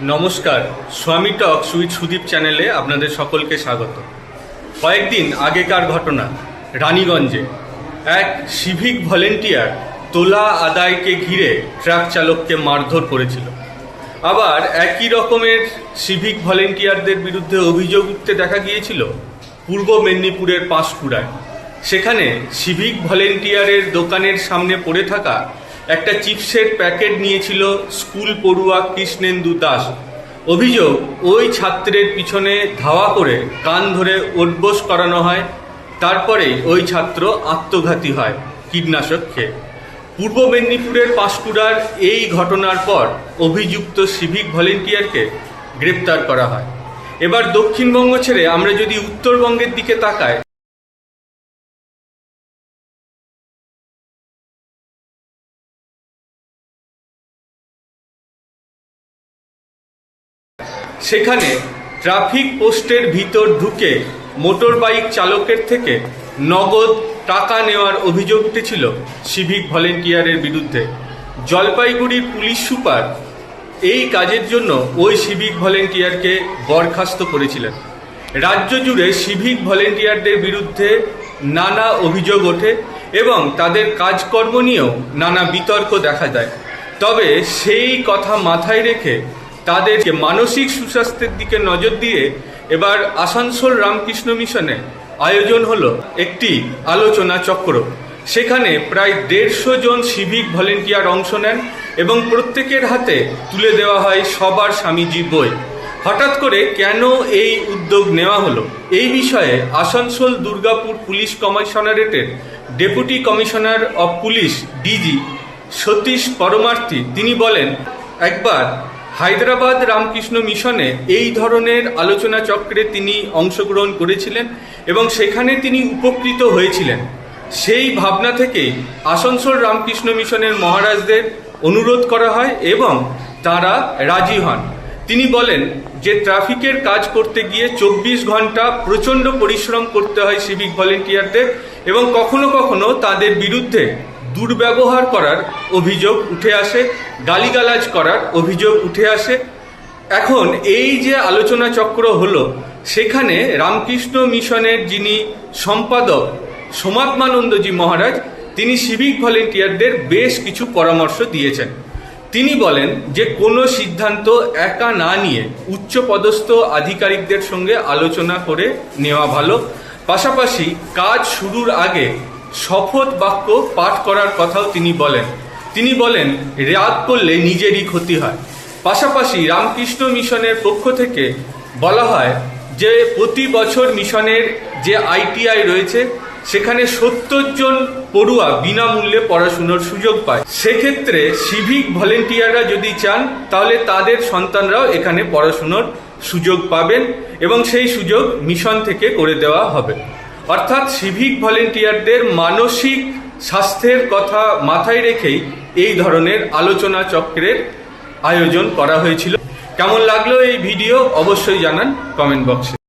নমস্কার, স্বামী টক সুইট সুদীপ চ্যানেলে আপনাদের সকলকে স্বাগত। কয়েকদিন আগেকার ঘটনা, রানীগঞ্জে। এক সিভিক ভলেন্টিয়ার তোলা আদায়কে ঘিরে ট্রাক চালককে মারধর করেছিল। আবার একই রকমের সিভিক ভলেন্টিয়ারদের বিরুদ্ধে অভিযোগ উঠতে দেখা গিয়েছিল পূর্ব মেদিনীপুরের পাঁশকুড়ায়। সেখানে সিভিক ভলেন্টিয়ারের দোকানের সামনে পড়ে থাকা একটা চিপসের প্যাকেট নিয়েছিল স্কুল পড়ুয়া কৃষ্ণেন্দু দাস। অভিযোগ, ওই ছাত্রের পিছনে ধাওয়া করে কান ধরে উদ্বোস করানো হয়, তারপরেই ওই ছাত্র আত্মঘাতী হয় কীটনাশক খেয়ে। পূর্ব মেদিনীপুরের পাঁশকুড়ার এই ঘটনার পর অভিযুক্ত সিভিক ভলেন্টিয়ারকে গ্রেপ্তার করা হয়। এবার দক্ষিণবঙ্গ ছেড়ে আমরা যদি উত্তরবঙ্গের দিকে তাকাই সেখানে ট্রাফিক পোস্টের ভিতর ঢুকে মোটর বাইক চালকের থেকে নগদ টাকা নেওয়ার অভিযোগ উঠেছিল সিভিক ভলেন্টিয়ারের বিরুদ্ধে। জলপাইগুড়ির পুলিশ সুপার এই কাজের জন্য ওই সিভিক ভলেন্টিয়ারকে বরখাস্ত করেছিলেন। রাজ্য জুড়ে সিভিক ভলেন্টিয়ারদের বিরুদ্ধে নানা অভিযোগ ওঠে এবং তাদের কাজকর্ম নিয়েও নানা বিতর্ক দেখা যায় তবে সেই কথা মাথায় রেখে তাদেরকে মানসিক সুস্বাস্থ্যের দিকে নজর দিয়ে এবার আসানসোল রামকৃষ্ণ মিশনে আয়োজন হলো একটি আলোচনা চক্র। সেখানে প্রায় দেড়শো জন সিভিক ভলেন্টিয়ার অংশ নেন এবং প্রত্যেকের হাতে তুলে দেওয়া হয় সবার স্বামীজি বই। হঠাৎ করে কেন এই উদ্যোগ নেওয়া হলো? এই বিষয়ে Asansol Durgapur police কমিশনারেটের deputy commissioner of police DG Satish Paramarthi, তিনি বলেন, একবার হায়দ্রাবাদ রামকৃষ্ণ মিশনে এই ধরনের আলোচনা চক্রে তিনি অংশগ্রহণ করেছিলেন এবং সেখানে তিনি উপকৃত হয়েছিলেন। সেই ভাবনা থেকেই আসানসোল রামকৃষ্ণ মিশনের মহারাজদের অনুরোধ করা হয় এবং তারা রাজি হন। তিনি বলেন যে, ট্রাফিকের কাজ করতে গিয়ে চব্বিশ ঘণ্টা প্রচণ্ড পরিশ্রম করতে হয় সিভিক ভলেন্টিয়ারদের এবং কখনো কখনো তাদের বিরুদ্ধে দুর্ব্যবহার করার অভিযোগ উঠে আসে, গালিগালাজ করার অভিযোগ উঠে আসে। এখন এই যে আলোচনা চক্র হলো, সেখানে রামকৃষ্ণ মিশনের যিনি সম্পাদক সমাত্মানন্দজি মহারাজ, তিনি সিভিক ভলেন্টিয়ারদের বেশ কিছু পরামর্শ দিয়েছেন। তিনি বলেন যে কোনো সিদ্ধান্ত একা না নিয়ে উচ্চপদস্থ আধিকারিকদের সঙ্গে আলোচনা করে নেওয়া ভালো। পাশাপাশি কাজ শুরুর আগে শপথ বাক্য পাঠ করার কথাও তিনি বলেন। তিনি বলেন, রাগ করলে নিজেরই ক্ষতি হয়। পাশাপাশি রামকৃষ্ণ মিশনের পক্ষ থেকে বলা হয় যে, প্রতি বছর মিশনের যে আইটিআই রয়েছে, সেখানে সত্তর জন পড়ুয়া বিনামূল্যে পড়াশুনোর সুযোগ পায়। সেক্ষেত্রে সিভিক ভলেন্টিয়াররা যদি চান, তাহলে তাদের সন্তানরাও এখানে পড়াশুনোর সুযোগ পাবেন এবং সেই সুযোগ মিশন থেকে করে দেওয়া হবে। অর্থাৎ সিভিক ভলেন্টিয়ারদের মানসিক স্বাস্থ্যের কথা মাথায় রেখেই এই ধরনের আলোচনা চক্রের আয়োজন করা হয়েছিল। কেমন লাগল এই ভিডিও অবশ্যই জানান কমেন্ট বক্সে।